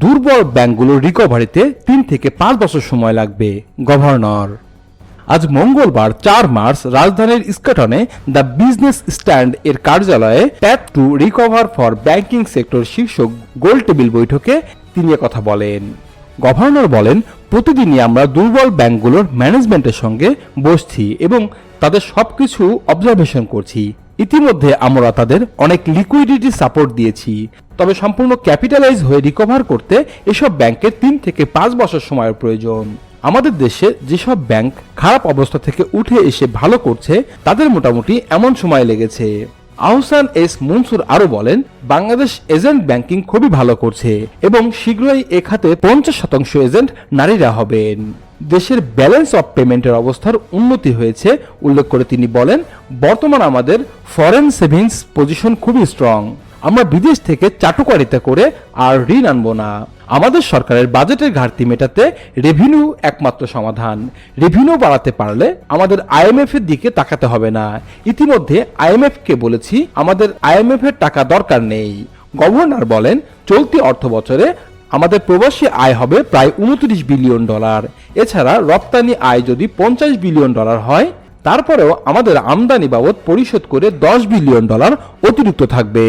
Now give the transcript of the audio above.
দুর্বল ব্যাংকগুলোর রিকভারিতে তিন থেকে পাঁচ বছর সময় লাগবে গভর্নর আজ মঙ্গলবার চার মার্চ রাজধানীর ইস্কাটনে দ্য বিজনেস স্ট্যান্ড এর কার্যালয়ে tap to recover for banking sector শীর্ষক গোল টেবিল বৈঠকে তিনি কথা বলেন। গভর্নর বলেন, প্রতিদিনই আমরা দুর্বল ব্যাংকগুলোর ম্যানেজমেন্টের সঙ্গে বসছি এবং তাদের সবকিছু অবজারভেশন করছি। ইতিমধ্যে আমরা তাদের অনেক লিকুইডিটি সাপোর্ট দিয়েছি। তবে সম্পূর্ণ ক্যাপিটালাইজ হয়ে রিকভার করতে এসব ব্যাংকের তিন থেকে পাঁচ বছর সময়ের প্রয়োজন। আমাদের দেশে যেসব ব্যাংক খারাপ অবস্থা থেকে উঠে এসে ভালো করছে, তাদের মোটামুটি এমন সময় লেগেছে। আহসান এস মনসুর আরও বলেন, বাংলাদেশ এজেন্ট ব্যাংকিং খুবই ভালো করছে এবং শীঘ্রই এ খাতে পঞ্চাশ শতাংশ এজেন্ট নারীরা হবেন। দেশের ব্যালেন্স অফ পেমেন্টের অবস্থার উন্নতি হয়েছে, উল্লেখ করে তিনি বলেন, বর্তমান আমাদের ফরেন সেভিংস পজিশন খুবই স্ট্রং আমরা বিদেশ থেকে চাটুকারিতা করে আর ঋণ আনব না। আমাদের সরকারের বাজেটের ঘাটতি মেটাতে রেভিনিউ একমাত্র সমাধান। রেভিনিউ বাড়াতে পারলে আমাদের আইএমএফ এর দিকে তাকাতে হবে না। ইতিমধ্যে আইএমএফ কে বলেছি, আমাদের আইএমএফ এর টাকা দরকার নেই। গভর্নর বলেন, চলতি অর্থ বছরে আমাদের প্রবাসী আয় হবে প্রায় উনত্রিশ বিলিয়ন ডলার। এছাড়া রপ্তানি আয় যদি পঞ্চাশ বিলিয়ন ডলার হয়, তারপরেও আমাদের আমদানি বাবদ পরিশোধ করে দশ বিলিয়ন ডলার অতিরিক্ত থাকবে।